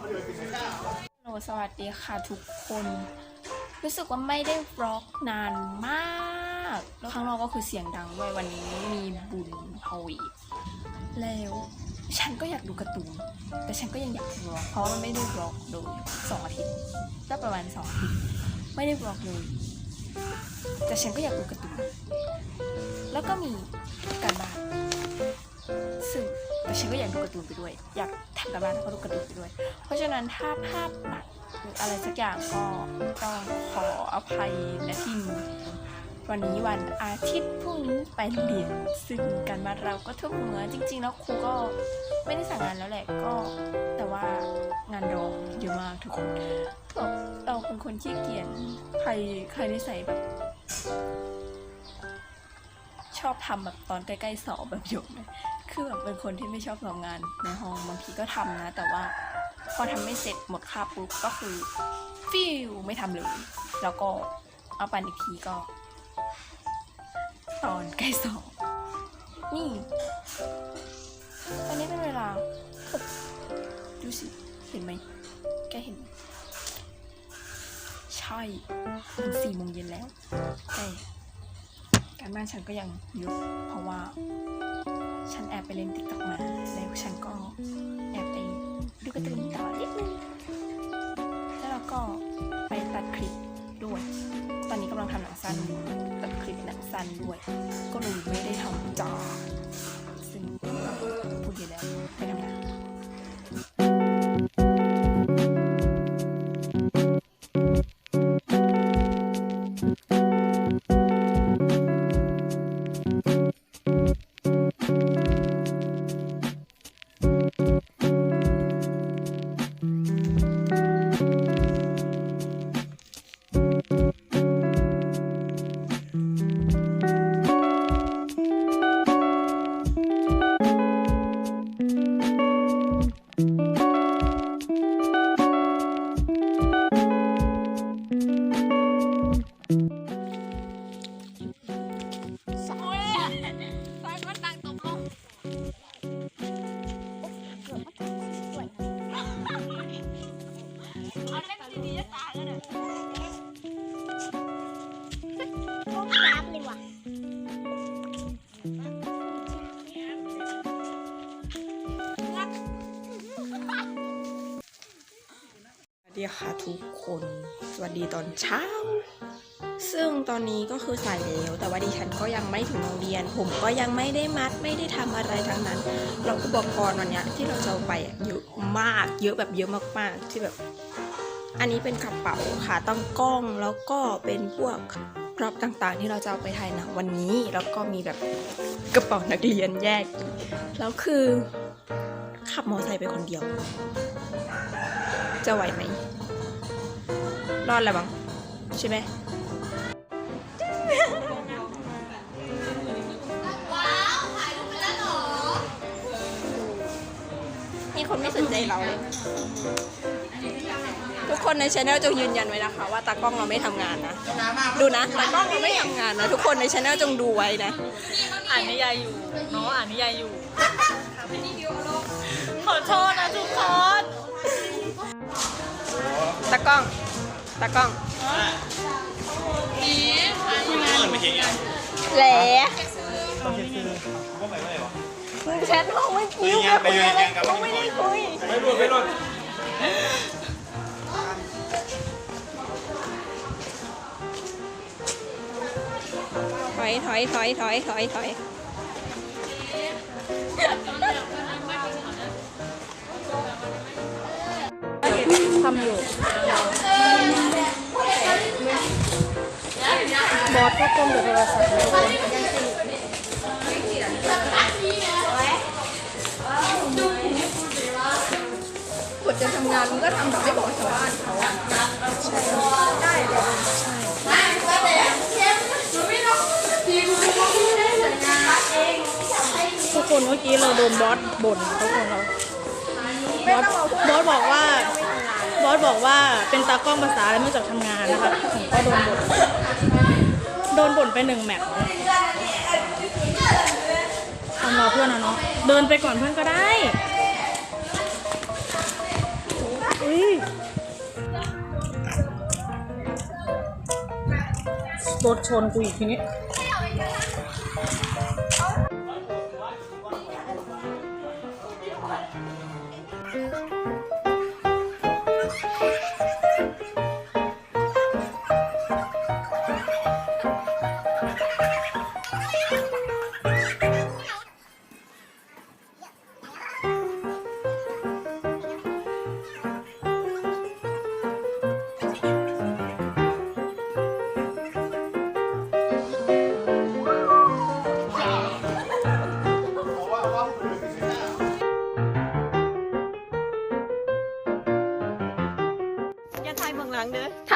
โหลสวัสดีค่ะทุกคน รู้สึกว่าไม่ได้บล็อกนานมากแล้วข้างนอกก็คือเสียงดังด้วยวันนี้มีบุญฮาวีแล้วฉันก็อยากดูการ์ตูน แต่ฉันก็ยังอยากบล็อกเพราะมันไม่ได้บล็อกเลยสองอาทิตย์ได้ประมาณสองอาทิตย์ไม่ได้บล็อกเลย แต่ฉันก็อยากดูการ์ตูน แล้วก็มีการบ้านซึ่ง แต่ฉันก็อยากดูการ์ตูนไปด้วย อยากทำการบ้านแล้วก็ดูการ์ตูนไปด้วย เพราะฉะนั้นถ้าภาพตัดหรืออะไรสักอย่างก็ต้องขออภัยนะที่นี้วันนี้วันอาทิตย์พรุ่งนี้ไปเรียนซึ่งการบ้าเราก็ทุ่มหัวจริง ๆ แล้วครูก็ไม่ได้สั่งงานแล้วแหละก็ แต่ว่างานรองเยอะมากทุกคนเราเราเป็นคนขี้เกียจใครใครนิสัยแบบ ชอบทำแบบตอนใกล้ ๆ สอบแบบหยกเลย คือแบบเป็นคนที่ไม่ชอบทำงานในห้องบางทีก็ทำนะ แต่ว่าพอทำไม่เสร็จหมดคาบปุ๊บก็คือฟิวไม่ทำเลย แล้วก็เอาปันอีกทีก็ ตอนใกล้สอบนี่ตอนนี้เป็นเวลาหกดูสิ เห็นไหมแกเห็น ใช่มันสี่โมงเย็นแล้วแต่การบ้านฉันก็ยังเยอะเพราะว่า ฉันแอบไปเล่นติ๊กต็อกมา แล้วฉันก็แอบไปดูกระตุ้นต่อนิดนึง แล้วเราก็ไปตัดคลิปด้วย ตอนนี้กำลังทำหนังสั้นตัดคลิปหนังสั้นด้วย ก็เลยไม่ได้ทำจอ Thank you. คะทุกคน สวัสดีตอนเช้า ซึ่งตอนนี้ก็คือสายแล้ว แต่ว่าดิฉันก็ยังไม่ถึงโรงเรียน ผมก็ยังไม่ได้มัดไม่ได้ทำอะไรทั้งนั้น เราอุปกรณ์วันนี้ที่เราจะไปเยอะมาก เยอะแบบเยอะมากๆ ที่แบบ อันนี้เป็นกระเป๋าขาตั้งกล้องแล้วก็เป็นพวกพร็อพต่างๆ ที่เราจะเอาไปถ่ายหนะวันนี้ แล้วก็มีแบบกระเป๋านักเรียนแยก แล้วคือขับมอเตอร์ไซค์ไปคนเดียว จะไหวไหม รอดแล้วบ้างใช่ไหมมีคนไม่สนใจเราเลย ทุกคนในช anel จงยืนยันไว้นะคะ ว่าตากล้องเราไม่ทำงานนะ ดูนะตากล้องเราไม่ทำงานนะ ทุกคนในช anel จงดูไว้นะ อ่านนิยายอยู่เนาะอ่านนิยายอยู่ ขอโทษนะทุกคน ตากล้อง ตากล้องแหละแชทห้องไม่คุยไม่คุยอะไรกูไม่ได้คุยไม่รวดไม่รวดถอยถอยถอยถอยถอยถอยทำอยู่ อสก็ก้มกับโทรศัพท์เลยกดจะทำงานมันก็ทำแบบไม่บอกชาวบ้านเขาอะใช่ได้ทุกคนเมื่อกี้เราโดนบอสบ่นทุกคนเราบอสบอสบอกว่าบอสบอกว่าเป็นตากล้องภาษาแล้วไม่จักทำงานนะคะผมก็โดนบ่น ดนบ่นไปหนึ่งแมตช์ทำรอเพื่อนนะเนาะ เดินไปก่อนเพื่อนก็ได้อุ้ยรถชนกูอีกทีนี้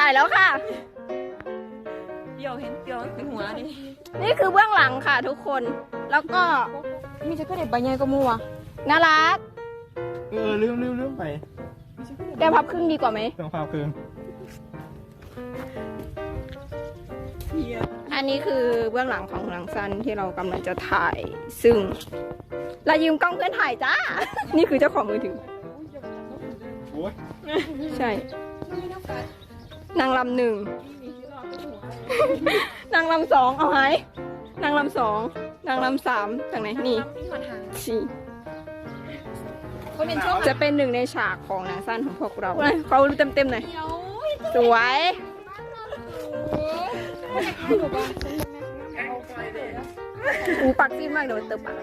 ายแล้วค่ะ เดี๋ยวเห็นเดี๋ยวเป็นหัวนี่นี่คือเบื้องหลังค่ะทุกคน แล้วก็มีจะก็เด็กใบใหญ่ก็มัวน่ารัก เออลืมลืมลืมไปแกพับครึ่งดีกว่าไหมเรื่องความคืนอันนี้คือเบื้องหลังของหนังสั้นที่เรากำลังจะถ่าย ซึ่งเรายืมกล้องเพื่อนถ่ายจ้า นี่คือเจ้าของมือถือ โอ้ยใช่ นางลำหนึ่ง นางลำสองเอาไหมนางลำสองนางลำสามจากไหนนี่สี่จะเป็นหนึ่งในฉากของหนังสั้นของพวกเราเขาดูเต็มๆหน่อยสวยอูปักซีดมากเดี๋ยวมันเติมปาก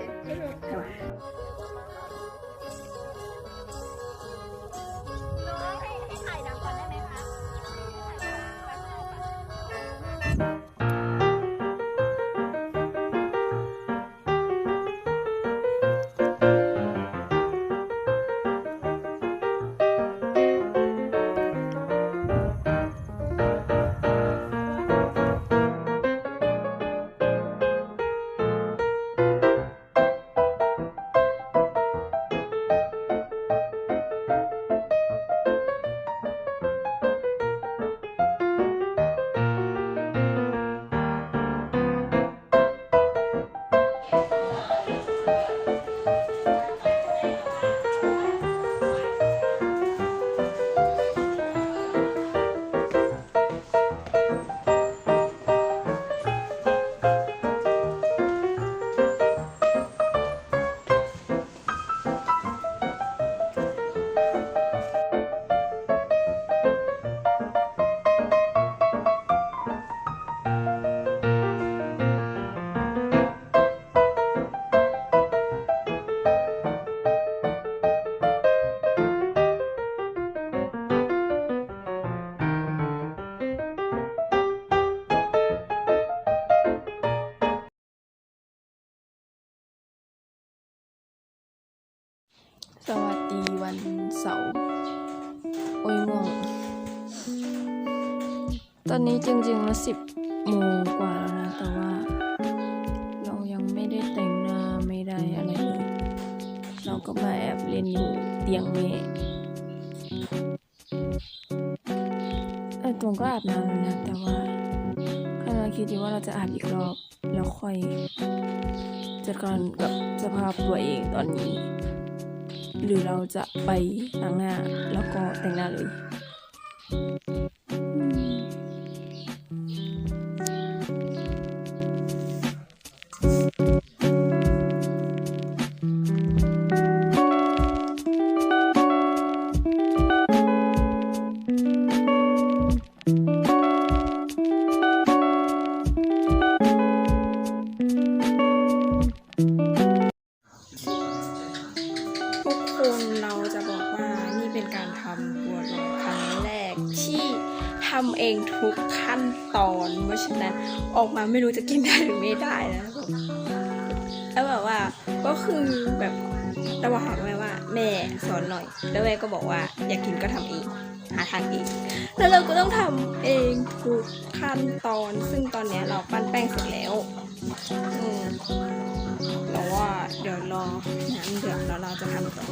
สวัสดีวันเสาร์โอ้ยง่วง ตอนนี้จริงๆแล้วสิบโมงกว่าแล้วนะ แต่ว่า เรายังไม่ได้แต่งหน้าไม่ได้อะไรเลย เราก็มาแอบเล่นอยู่เตียงแม่เอตวงก็อาบน้ำแล้วนะแต่ว่ากำลังคิดอยู่ว่าเราจะอาบอีกรอบ แล้วค่อยจัดการกับสภาพตัวเองตอนนี้ หรือเราจะไปล้างหน้าแล้วก็แต่งหน้าเลยอืมำเองทุกขั้นตอนเพราะฉะนั้นออกมาไม่รู้จะกินได้หรือไม่ได้นะผมแล้วแบบว่าก็คือแบบเราบอกแม่ว่า แม่สอนหน่อย แล้วแม่ก็บอกว่าอยากกินก็ทำเองหาทางเองแล้วเราก็ต้องทำเองทุกขั้นตอน ซึ่งตอนเนี้ยเราปั้นแป้งเสร็จแล้วอืมเราว่าเดี๋ยวรอน้ำเดือดแล้วเราจะทำต่อ